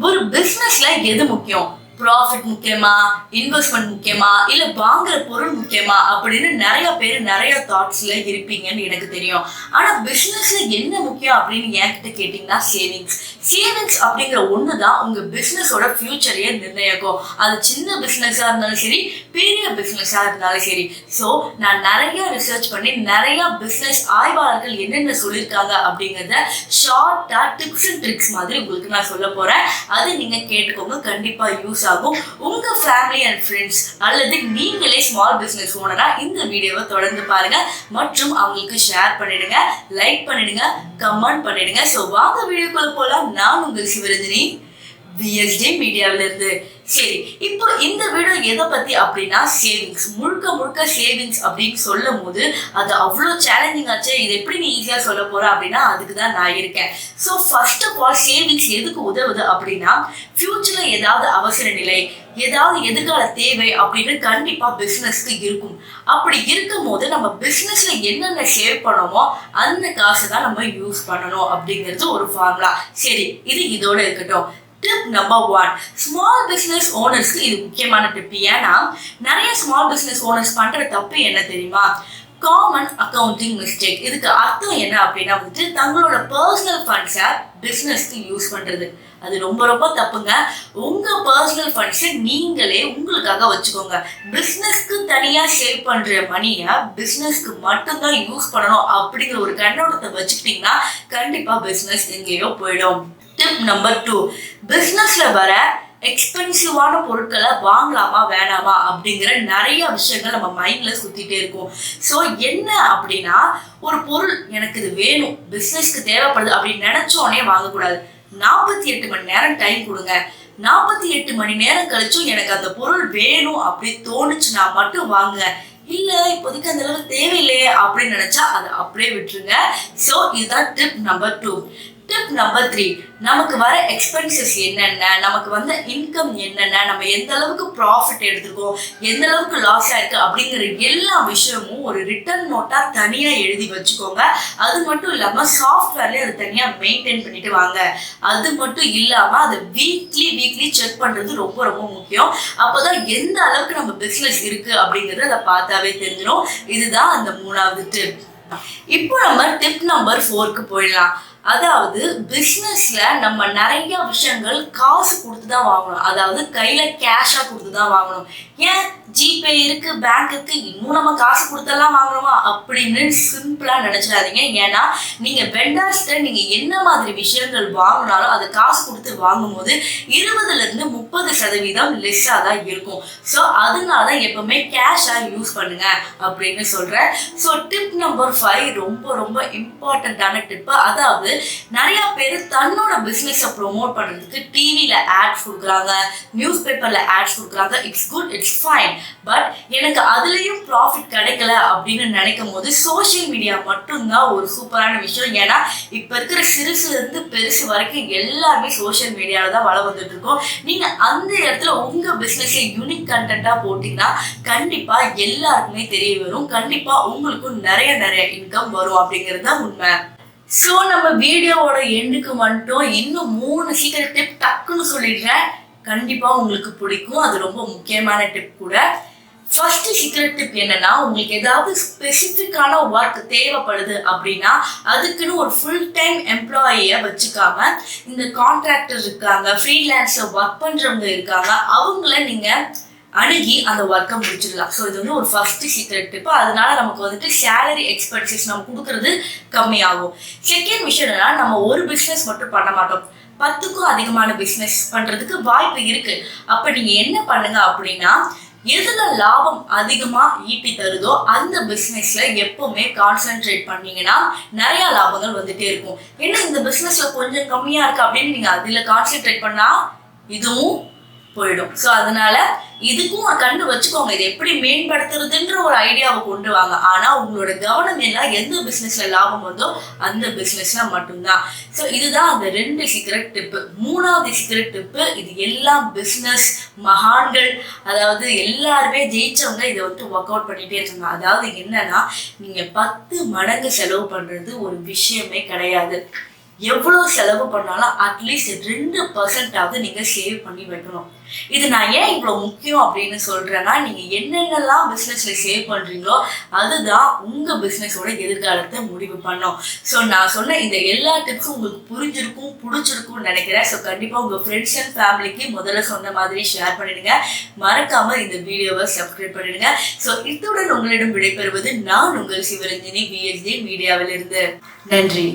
ஒரு பிசினஸ்ல எது முக்கியம்? ப்ராஃபிட் முக்கியமா? இன்வெஸ்ட்மெண்ட் முக்கியமா? இல்ல வாங்குற பொருள் முக்கியமா? அப்படின்னு நிறைய பேர் நிறைய தாட்ஸ்ல இருப்பீங்கன்னு எனக்கு தெரியும். ஆனா பிசினஸ்ல என்ன முக்கியம் அப்படின்னு என்கிட்ட கேட்டீங்கன்னா சேவிங்ஸ் சேவிங்ஸ் அப்படிங்கிற ஒன்று தான் உங்கள் பிஸ்னஸோட ஃபியூச்சரையே நிர்ணயிக்கும். அது சின்ன பிஸ்னஸாக இருந்தாலும் சரி பெரிய பிஸ்னஸாக இருந்தாலும் சரி. ஸோ நான் நிறைய ரிசர்ச் பண்ணி நிறைய பிஸ்னஸ் ஆய்வாளர்கள் என்னென்ன சொல்லியிருக்காங்க அப்படிங்கிறத ஷார்ட்டாக டிப்ஸ் அண்ட் ட்ரிக்ஸ் மாதிரி உங்களுக்கு நான் சொல்ல போகிறேன் அது நீங்கள் கேட்டுக்கோங்க கண்டிப்பாக யூஸ் ஆகும். உங்கள் ஃபேமிலி அண்ட் ஃப்ரெண்ட்ஸ் அல்லது நீங்களே ஸ்மால் பிஸ்னஸ் ஓனராக இந்த வீடியோவை தொடர்ந்து பாருங்க. மற்றும் அவங்களுக்கு ஷேர் பண்ணிடுங்க லைக் பண்ணிடுங்க கமெண்ட் பண்ணிடுங்க. ஸோ வாங்க வீடியோக்குள்ள போலாம். நான் உங்கள் சிவரஞ்சனி. பிஎஸ்டி மீடியாவில இருந்து. சரி இப்போ இந்த வீடியோ எதை பத்தி அப்படின்னா சேவிங்ஸ் முழுக்க முழுக்க சேவிங்ஸ் அப்படின்னு சொல்லும் போது அது அவ்வளோ சேலஞ்சிங் ஆச்சு. இது எப்படி நீ ஈஸியா சொல்ல போற அப்படின்னா அதுக்கு தான் நான் இருக்கேன். So first of all savings எதுக்கு உதவுது அப்படின்னா ஃபியூச்சர்ல ஏதாவது அவசர நிலை ஏதாவது எதிர்கால தேவை அப்படின்னு கண்டிப்பா பிசினஸ்க்கு இருக்கும். அப்படி இருக்கும் போது நம்ம பிசினஸ்ல என்னென்ன சேவ் பண்ணோமோ அந்த காசை தான் நம்ம யூஸ் பண்ணணும் அப்படிங்கிறது ஒரு ஃபார்முலா சரி இது இதோட இருக்கட்டும். Tip number one small business ஓனர்ஸ்க்கு இது முக்கியமான டிப் ஏன்னா நிறைய ஸ்மால் பிஸ்னஸ் ஓனர்ஸ் பண்ணுற தப்பு என்ன தெரியுமா? காமன் அக்கவுண்டிங் மிஸ்டேக் இதுக்கு அர்த்தம் என்ன அப்படின்னா வந்துட்டு தங்களோட பர்சனல் ஃபண்ட்ஸை பிஸ்னஸ்க்கு யூஸ் பண்ணுறது அது ரொம்ப ரொம்ப தப்புங்க. உங்கள் பர்சனல் ஃபண்ட்ஸை நீங்களே உங்களுக்காக வச்சுக்கோங்க. பிஸ்னஸ்க்கு தனியாக சேவ் பண்ணுற மணியை பிஸ்னஸ்க்கு மட்டும்தான் யூஸ் பண்ணணும் அப்படிங்கிற ஒரு கண்ணோட்டத்தை வச்சுக்கிட்டிங்கன்னா கண்டிப்பாக பிஸ்னஸ் எங்கேயோ போயிடும். டிப் நம்பர் டூ பிஸ்னஸ்ல வர எக்ஸ்பென்சிவான பொருட்களை வாங்கலாமா வேணாமா அப்படிங்கிற நிறைய விஷயங்கள் நம்ம மைண்டில் சுற்றிட்டே இருக்கும். ஸோ என்ன அப்படின்னா ஒரு பொருள் எனக்கு இது வேணும் பிஸ்னஸ்க்கு தேவைப்படுது அப்படின்னு நினச்சோடனே வாங்கக்கூடாது. நாற்பத்தி எட்டு மணி நேரம் டைம் கொடுங்க. நாற்பத்தி எட்டு மணி நேரம் கழிச்சும் எனக்கு அந்த பொருள் வேணும் அப்படி தோணுச்சுன்னா மட்டும் வாங்குங்க இல்லை இப்போதைக்கு அந்த அளவுக்கு தேவையில்லையே அப்படின்னு நினச்சா அதை அப்படியே விட்டுருங்க. ஸோ இதுதான் tip number two tip number three நமக்கு வர எக்ஸ்பென்சஸ் என்னென்ன நமக்கு வந்த இன்கம் என்னென்ன நம்ம எந்த அளவுக்கு ப்ராஃபிட் எடுத்திருக்கோம் எந்த அளவுக்கு லாஸ் ஆயிருக்கு அப்படிங்கிற எல்லா விஷயமும் ஒரு ரிட்டர்ன் நோட்டாக தனியாக எழுதி வச்சுக்கோங்க. அது மட்டும் இல்லாமல் சாஃப்ட்வேர்லேயே அதை தனியாக மெயின்டைன் பண்ணிட்டு வாங்க. அது மட்டும் இல்லாமல் அதை வீக்லி வீக்லி செக் பண்ணுறது ரொம்ப ரொம்ப முக்கியம். அப்போ தான் எந்த அளவுக்கு நம்ம பிஸ்னஸ் இருக்குது அப்படிங்கிறத அதை பார்த்தாவே தெரிஞ்சிடும் இதுதான் அந்த மூணாவது டிப் இப்போ நம்ம டிப் நம்பர் ஃபோருக்கு போயிடலாம். அதாவது பிஸ்னஸ்ல நம்ம நிறைய விஷயங்கள் காசு கொடுத்து தான் வாங்கணும். அதாவது கையில கேஷா கொடுத்து தான் வாங்கணும். ஏன் ஜிபே இருக்கு பேங்க்குக்கு இன்னும் நம்ம காசு கொடுத்தெல்லாம் வாங்கணுமா அப்படின்னு சிம்பிளா நினைச்சிடாதீங்க. ஏன்னா நீங்க வெண்டார்ஸ்ட நீங்க என்ன மாதிரி விஷயங்கள் வாங்கினாலும் அதை காசு கொடுத்து வாங்கும்போது இருபதுல இருந்து முப்பது சதவீதம் லெஸ்ஸா தான் இருக்கும். ஸோ அதனால தான் எப்பவுமே கேஷா யூஸ் பண்ணுங்க அப்படின்னு சொல்றேன். ஸோ டிப் நம்பர் ஃபைவ் ரொம்ப ரொம்ப இம்பார்ட்டண்ட்டான டிப்பு அதாவது நிறைய பேர் தன்னோட பிஸ்னஸை ப்ரொமோட் பண்ணுறதுக்கு டிவியில் ஆட்ஸ் கொடுக்குறாங்க நியூஸ் பேப்பரில் ஆட்ஸ் கொடுக்குறாங்க. It's good it's fine but எனக்கு அதுலேயும் ப்ராஃபிட் கிடைக்கல அப்படின்னு நினைக்கும் போது சோஷியல் மீடியா மட்டும்தான் ஒரு சூப்பரான விஷயம். ஏன்னா இப்போ இருக்கிற சிறுசுலேருந்து பெருசு வரைக்கும் எல்லாருமே சோஷியல் மீடியாவில் தான் வள வந்துட்டு இருக்கோம் நீங்கள் அந்த இடத்துல உங்கள் பிஸ்னஸை யூனிக் கண்டென்ட்டாக போட்டிங்கன்னா கண்டிப்பாக எல்லாருக்குமே தெரிய வரும். கண்டிப்பாக உங்களுக்கும் நிறைய நிறைய இன்கம் வரும் அப்படிங்கிறது தான் உண்மை. ஸோ நம்ம வீடியோவோட எண்டுக்கு மட்டும் இன்னும் மூணு சீக்கிரம் டிப் டக்குன்னு சொல்லிடுறேன். கண்டிப்பாக உங்களுக்கு பிடிக்கும். அது ரொம்ப முக்கியமான டிப் கூட. ஃபர்ஸ்ட் சீக்ரெட் டிப் என்னன்னா உங்களுக்கு ஏதாவது ஸ்பெசிஃபிக்கான ஒர்க் தேவைப்படுது அப்படின்னா அதுக்குன்னு ஒரு ஃபுல் டைம் எம்ப்ளாயியை வச்சுக்காம இந்த கான்ட்ராக்டர் இருக்காங்க ஃப்ரீலான்ஸர் ஒர்க் பண்ணுறவங்க இருக்காங்க அவங்கள நீங்கள் அணுகி அந்த ஒர்க்கை முடிச்சிடலாம். ஸோ இது வந்து ஒரு ஃபர்ஸ்ட் சீக்ரெட் டிப்பு அதனால நமக்கு வந்துட்டு சேலரி எக்ஸ்பென்சஸ் நம்ம கொடுக்கறது கம்மியாகும். செகண்ட் விஷயம் என்னன்னா நம்ம ஒரு பிஸ்னஸ் மட்டும் பண்ண மாட்டோம். பத்துக்கும் அதிகமான பிஸ்னஸ் பண்றதுக்கு வாய்ப்பு இருக்கு. அப்ப நீங்க என்ன பண்ணுங்க அப்படின்னா எதுல லாபம் அதிகமா ஈட்டி தருதோ அந்த பிசினஸ்ல எப்பவுமே கான்சென்ட்ரேட் பண்ணீங்கன்னா நிறைய லாபங்கள் வந்துட்டே இருக்கும். என்ன இந்த பிசினஸ்ல கொஞ்சம் கம்மியா இருக்கு அப்படின்னு நீங்க அதுல கான்சென்ட்ரேட் பண்ணா இதுவும் போயிடும். ஸோ அதனால இதுக்கும் ஒரு கண்டு வச்சுக்கோங்க. இது எப்படி மேம்படுத்துறதுன்ற ஒரு ஐடியாவை கொண்டு வாங்க. ஆனா உங்களோட கவனம் எல்லாம் எந்த பிசினஸ்ல லாபம் வந்தோ அந்த பிசினஸ்ல மட்டும்தான். ஸோ இதுதான் அந்த ரெண்டு சீக்கிரட் டிப்பு மூணாவது சீக்கிரட் டிப்பு இது எல்லாம் பிசினஸ் மகான்கள் அதாவது எல்லாருமே ஜெயிச்சவங்க இதை வந்து ஒர்க் அவுட் பண்ணிட்டே இருக்காங்க. அதாவது என்னன்னா நீங்க பத்து மடங்கு செலவு பண்றது ஒரு விஷயமே கிடையாது. எவ்வளோ செலவு பண்ணாலும் அட்லீஸ்ட் ரெண்டு பர்சன்டாவது நீங்கள் சேவ் பண்ணி வைக்கணும். இது நான் ஏன் இவ்வளோ முக்கியம் அப்படின்னு சொல்கிறேன்னா நீங்கள் என்னென்னலாம் பிஸ்னஸில் சேவ் பண்ணுறீங்களோ அதுதான் உங்கள் பிஸ்னஸோட எதிர்காலத்தை முடிவு பண்ணும். ஸோ நான் சொன்ன இந்த எல்லா டிப்ஸும் உங்களுக்கு புரிஞ்சிருக்கும் பிடிச்சிருக்கும்னு நினைக்கிறேன். ஸோ கண்டிப்பாக உங்கள் ஃப்ரெண்ட்ஸ் அண்ட் ஃபேமிலிக்கு முதல்ல சொன்ன மாதிரி ஷேர் பண்ணிடுங்க. மறக்காமல் இந்த வீடியோவை சப்ஸ்கிரைப் பண்ணிடுங்க. ஸோ இத்துடன் உங்களிடம் விடைபெறுவது நான் உங்கள் சிவரஞ்சினி பிஎஸ்டி மீடியாவிலிருந்து நன்றி.